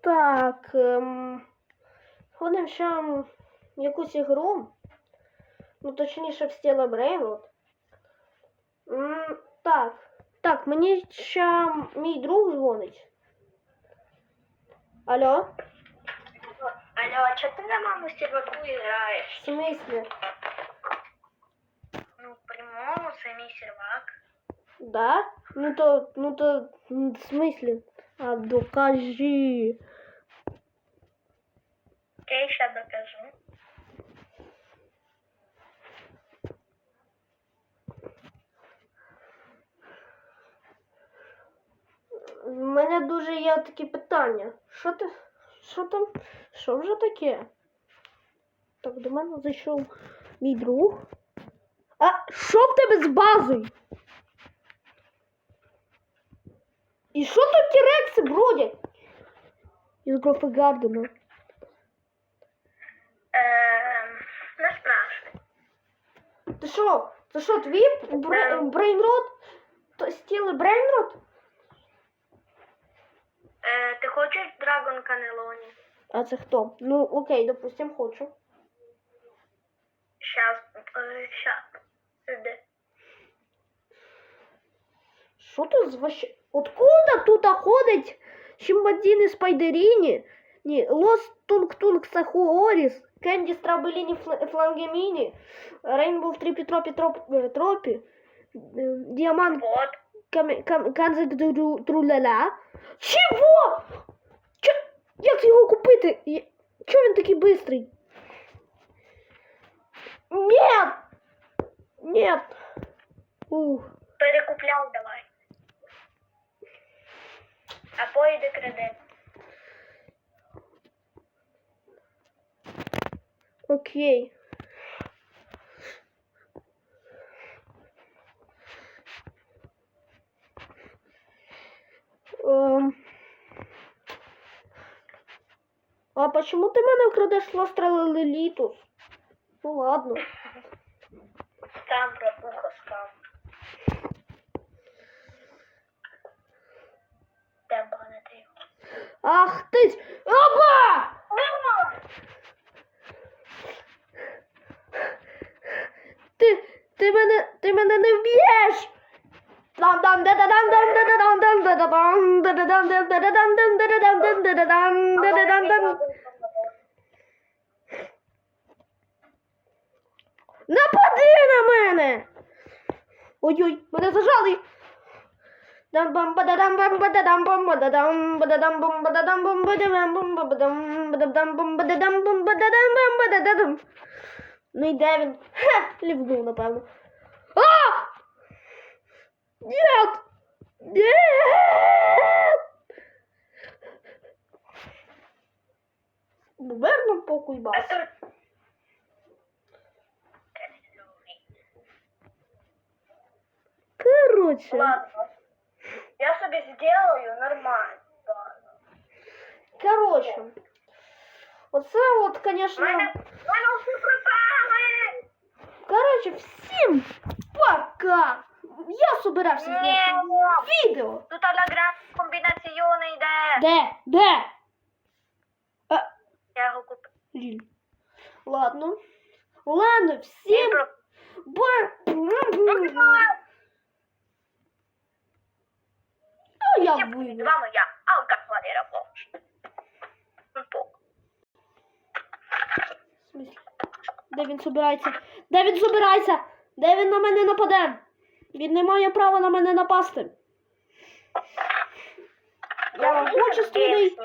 Так. Ем... Ходимо ще в якусь ігру. Ну, точніше, в стіла Брейнрод. М, Так. Так, мені ще мій друг дзвонить. Алло? Алло, а что ты на маму серваку играешь? В смислі? Ну, в прямому самі сервак. Да? Ну то, ну то, в смислі? А докажи. Я ще докажу. У мене дуже є такі питання. Що ти? Що там? Що вже таке? Так, до мене зайшов мій друг. А що в тебе з базою? І що тут ті рекси бродять? Із Грофегардена. Эм, не спрашивай. Ти що? Це що, твій бре... брейнрод? То стіли брейнрод? Е, ти хочеш Драгон Канелоні? А це хто? Ну, окей, допустим, хочу. Щас, е, щас. Іди. Що тут з ваш... Откуда тут ходить Чимбадіни Спайдеріні? Ні, Лос Тунг-Тунг Сахуоріс, Кенді Страбеліні Фл- Флангеміні, Рейнбоу в Тріпі Тропі Троп... е, Тропі, е, Діамант Вот. Кам... Кам... Канзик Дру- Труляля. Чого? Чо... Як його купити? Я- Чого він такий бистрий? Нет! Нет! Ух. Перекупляв давай. А поїде кредит. Окей. Эм. А почему ты мене вкрадеш Ластрал Лилитус? Ну ладно. Скам, братуха, скам. Темпа не ти. Ах ти! ж- Оба! Ти, ти мене, ти мене не вб'єш! Напади на мене! Ой-ой, мене зажали! Ну і де він? Ха, лівнув, напевно. А! Нет! Нет! Верно покуй бас. Короче. Ладно. Я собі сделаю нормально. Ладно. Короче. Оце от, конечно. Мене, мене все пропали! Короче, всім пока! Я собирався Ні, зняти відео. Тут аляграм комбінаціони йде. Де? Де? А, Я його купив. блін. Ладно. Ладно, всім Про- я вийду. З вами я, Алка Валера Повш. Де він собирається? Де він собирається? Де він на мене нападе? Він не має права на мене напасти. Я вам хочу стріляти.